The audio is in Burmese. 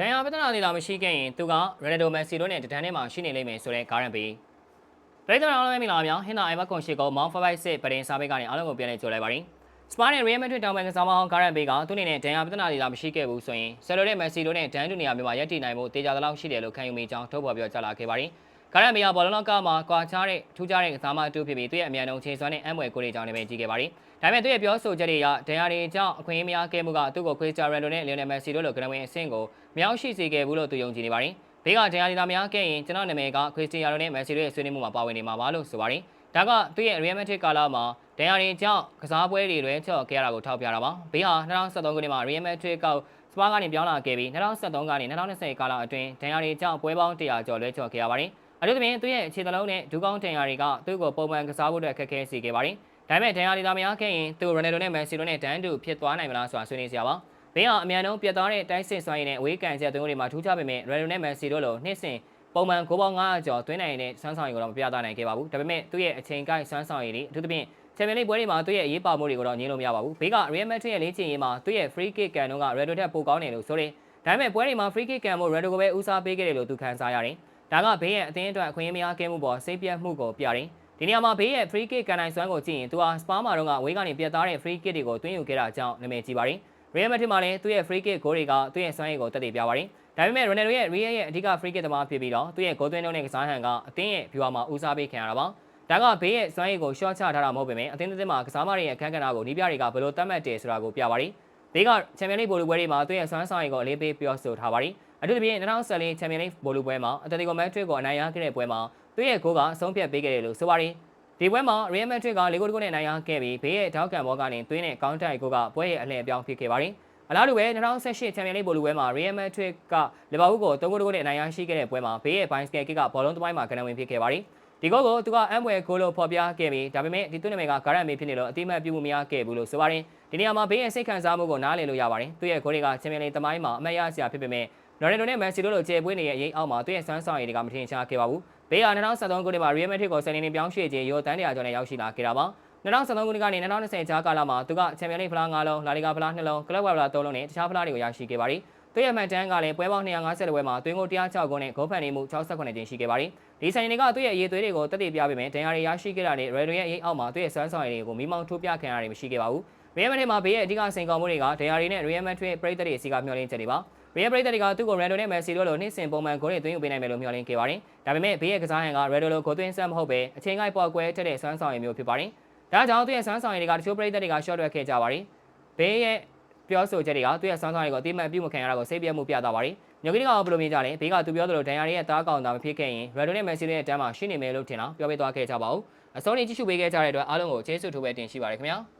ဒန်ယာပဒနာလေးလာမရှိခဲ့ရင်သူကရနဒိုမက်ဆီတို့နဲ့တဒန်းထဲမှာရှိနေလိမ့်မယ်ဆိုတဲ့ဂါရန်ပီပရိသတ်အားလုံးပဲမင်္ဂလာပါဟင်နာအိုင်မကွန်ရှီကိုမောင်ဖိုင်စစ်ပရင်စာပေကနေအားလုံးကိုပြန်လည်ကြိုလိုက်ပါရင်စပါနဲ့ရီယယ်မက်ဒရစ်တောင်ပန်ကစားမဟောင်းဂါရန်ပီကသူ့အနေနဲ့ဒန်ယာပဒနာလေးလာမရှိခဲ့ဘူးဆိုရင်ဆယ်လိုတဲ့မက်ဆီတို့နဲ့ဒန်တူနေရာမျိုးမှာရပ်တည်နိုင်ဖို့တေချာသလောက်ရှိတယ်လို့ခံယူမိကြောင်းထုတ်ဖော်ပြောကြားလာခဲ့ပါတယ် ဂါရန်ပီကဘောလုံးလောကမှာကွာခြားတဲ့ထူးခြားတဲ့ကစားမအတူဖြစ်ပြီးသူ့ရဲ့အမြန်ဆုံးချိန်စွမ်းနဲ့အမွယ်ကိုယ်တွေကြောင့်လည်းပဲကြီးခဲ့ပါတယ်ဒါပေမဲ့သူ့ရဲ့ပြောဆိုချက်တွေအရဒန်ယာတွေကြောင့်အခွင့်အရေးများခဲ့မှုကသူ့ကိုခွေးချာရန်ဒိုနဲ့လီယိုနယ်မက်ဆီတို့လိုဂရန်ဝင်အဆင့်ကိုမြောက်ရှိစေခဲ့ဘူးလို့သူယုံကြည်နေပါတယ်။ဘေးကဒန်ယာဒီတာများခဲ့ရင်ကျွန်တော်နာမည်ကခရစ်စတီယာနိုနဲ့မက်ဆီတို့ရဲ့ဆွေးနွေးမှုမှာပါဝင်နေမှာပါလို့ဆိုပါတယ်။ဒါကသူ့ရဲ့ Real Madrid ကာလမှာဒန်ယာတွေကြောင့်ကစားပွဲတွေတွင်ချော့ခဲ့ရတာကိုထောက်ပြတာပါ။ဘေးဟာ2013ခုနှစ်မှာ Real Madrid ကောက်စပါးကနေပြောင်းလာခဲ့ပြီး2013ကနေ2020ကာလအတွင်းဒန်ယာတွေကြောင့်ပွဲပေါင်း100ကျော်လွဲချော့ခဲ့ရပါတယ်။ အထူးသဖြင့်သူ့ရဲ့အခြေသလုံးနဲ့ဒူးကောင်းဒန်ယာတွေကသူ့ကိုပုံမှန်ကစားဖို့အတွက်ခက်ခဲစေခဲ့ပါတယ်။ဒါပေမဲ့ဒန်ယာဒီတာများခဲ့ရင်သူရိုနယ်ဒိုနဲ့မက်ဆီတို့နဲ့ဒန်တူဖြစ်သွားနိုင်မလားဆိုတာဆွေးနွေးစရာပါ။ဘေးဟာအမြန်ဆုံးပြတ်သားတဲ့တိုက်စစ်စွမ်းရည်နဲ့အဝေးကန်ချက်သွင်းတွေမှာထူးခြားပေမဲ့ရိုနယ်ဒိုနဲ့မက်ဆီတို့လိုနှစ်စဉ်ပုံမှန်ဂိုးပေါင်း900ကျော်သွင်းနိုင်တဲ့စွမ်းဆောင်ရည်ကိုတော့မပြသနိုင်ခဲ့ပါဘူး။ဒါပေမဲ့သူ့ရဲ့အချိန်ကိုက်စွမ်းဆောင်ရည်တွေအထူးသဖြင့်ချန်ပီယံလိပွဲတွေမှာသူ့ရဲ့အရေးပါမှုတွေကိုတော့ညင်းလို့မရပါဘူး။ဘေးက Real Madrid ရဲ့လေ့ကျင့်ရေးမှာသူ့ရဲ့ free kick ကန်တော့က Redo ထက်ပိုကောင်းတယ်လို့ဆိုတယ်။ဒါပေမဲ့ပွဲတွေမှာ free kick ကန်ဖို့ Redo ကိုပဲဦးစားပေးခဲ့တယ်လို့သူခန်းစားရတယ်။ ဒါကဘေးရဲ့အသင်းအတွက်အခွင့်အရေးမရခဲ့မှုပေါ်စိတ်ပြတ်မှုကိုပြတယ်။ဒီနေရာမှာဘေးရဲ့ free kick ကန်နိုင်စွမ်းကိုကြည့်ရင်သူဟာစပါးမာတော့ကဝေးကနေပြတ်သားတဲ့ free kick တွေကိုတွင်းယူခဲ့တာကြောင့်နာမည်ကြီးပါတယ်။ Real Madrid မှာလည်းသူ့ရဲ့ free kick ဂိုးတွေကသူ့ရဲ့စွမ်းရည်ကိုတက်တည်ပြပါတယ်။ဒါပေမဲ့ Ronaldo ရဲ့ Real ရဲ့အဓိက free kick သမားဖြစ်ပြီးတော့သူ့ရဲ့ဂိုးသွင်းနှုန်းနဲ့ကစားဟန်ကအသင်းရဲ့ viewer မှာဦးစားပေးခံရတာပါ။ဒါကဘေးရဲ့စွမ်းရည်ကို short ချထားတာမဟုတ်ပေမဲ့အသင်းသင်းမှာကစားမတွေရဲ့အခန်းကဏ္ဍကိုနီးပြတွေကဘယ်လိုသတ်မှတ်တယ်ဆိုတာကိုပြပါတယ်။ဘေးကချန်ပီယံလိဘောလူပွဲတွေမှာသူ့ရဲ့စွမ်းဆောင်ရည်ကိုအလေးပေးပြောဆိုထားပါတယ်။ အထူးသဖြင့်2014ချန်ပီယံလိဘောလူပွဲမှာအတလက်တီကိုမက်ဒရစ်ကိုအနိုင်ရခဲ့တဲ့ပွဲမှာသူ့ရဲ့ဂိုးကအဆုံးဖြတ်ပေးခဲ့တယ်လို့ဆိုပါတယ်။ဒီပွဲမှာ Real Madrid က၄ဂိုးတဂိုးနဲ့နိုင်ရခဲ့ပြီးဘေးရဲ့ထောက်ကန်ဘောကနေသွင်းတဲ့ကောင်းတိုက်ဂိုးကပွဲရဲ့အလှည့်အပြောင်းဖြစ်ခဲ့ပါတယ်။အလားတူပဲ2018ချန်ပီယံလိဘောလူပွဲမှာ Real Madrid ကလီဗာပူးကို3ဂိုးတဂိုးနဲ့နိုင်ရရှိခဲ့တဲ့ပွဲမှာဘေးရဲ့ bicycle kick ကဘောလုံးသမိုင်းမှာကနဝင်ဖြစ်ခဲ့ပါတယ်။ဒီဂိုးကိုသူကအမ်ဝဲဂိုးလို့ဖော်ပြခဲ့ပြီးဒါပေမဲ့ဒီသူ့နာမည်ကဂါရန်မေဖြစ်နေလို့အတိမတ်ပြုမှုမရခဲ့ဘူးလို့ဆိုပါတယ်။ဒီနေရာမှာဘေးရဲ့စိတ်ခံစားမှုကိုနားလည်လို့ရပါတယ်။သူ့ရဲ့ဂိုးတွေကချန်ပီယံလိသမိုင်းမှာအမတ်ရစရာဖြစ်ပေမဲ့ နော်ရယ်ဒိုနဲ့မန်စီတို့လိုကျေပွေးနေရဲ့အရေးအောက်မှာသူ့ရဲ့စွမ်းဆောင်ရည်တွေကမထင်ရှားခဲ့ပါဘူး။ဘေးက2013ခုနှစ်မှာ Real Madrid ကိုဆယ်နေနေပြောင်းရွှေ့ခြင်းရောတန်းတရာကျော်နဲ့ရောက်ရှိလာခဲ့တာပါ။2013ခုနှစ်ကနေ2020ကြားကာလမှာသူကချန်ပီယံလိဖလား9လုံး၊လာလီဂါဖလား2လုံး၊ကလပ်ဝါဖလား3လုံးနဲ့တခြားဖလားတွေကိုရရှိခဲ့ပါတယ်။သူ့ရဲ့မှတ်တမ်းကလည်းပွဲပေါင်း250ပွဲမှာသွင်းဂိုး106ဂိုးနဲ့ဂိုးဖန်နေမှု68ကြိမ်ရှိခဲ့ပါတယ်။ဒီဆိုင်တွေကသူ့ရဲ့အရေးသွေးတွေကိုတက်တည်ပြပေးမယ်။ဒန်ယာတွေရရှိခဲ့တာနဲ့ Real ရဲ့အရေးအောက်မှာသူ့ရဲ့စွမ်းဆောင်ရည်တွေကိုမိမောင်းထိုးပြခံရတာမရှိခဲ့ပါဘူး။ Real Madrid မှာဘေးရဲ့အဓိကစိန်ခေါ်မှုတွေကဒန်ယာတွေနဲ့ Real Madrid ပရိသတ်တွေစီကမျှော်လင့်ချက်တွေပါ။ Real ပရိသတ်တွေကသူ့ကို Ronaldo နဲ့ Messi တို့လိုနှစ်စဉ်ပုံမှန်ဂိုးတွေသွင်းယူပေးနိုင်မယ်လို့မျှော်လင့်ခဲ့ပါတယ်။ဒါပေမဲ့ဘေးရဲ့ကစားဟန်က Ronaldo လိုဂိုးသွင်းစမ်းမဟုတ်ပဲအချိန်ကိုက်ပေါ်ကွဲထက်တဲ့စွမ်းဆောင်ရည်မျိုးဖြစ်ပါတယ်။ဒါကြောင့်သူ့ရဲ့စွမ်းဆောင်ရည်တွေကတချို့ပရိသတ်တွေက short ထွက်ခဲ့ကြပါတယ်။ဘေးရဲ့ပြောဆိုချက်တွေကသူ့ရဲ့စွမ်းဆောင်ရည်ကိုအတိအမှန်ပြုမခံရတာကိုစိတ်ပြတ်မှုပြသပါတယ်။ညိုကီကဘယ်လိုမြင်ကြလဲဘေးကသူပြောသလိုဒန်ယာရဲ့တားကောင်တာမဖြစ်ခဲ့ရင် Ronaldo နဲ့ Messi တို့ရဲ့တန်းမှာရှိနေမယ်လို့ထင်တာပြောပြသွားခဲ့ကြပါဦး။အစောနေ့ကြည့်ရှုပေးခဲ့ကြတဲ့အတွက်အားလုံးကိုကျေးဇူးထိုးပဲတင်ရှိပါတယ်ခင်ဗျာ။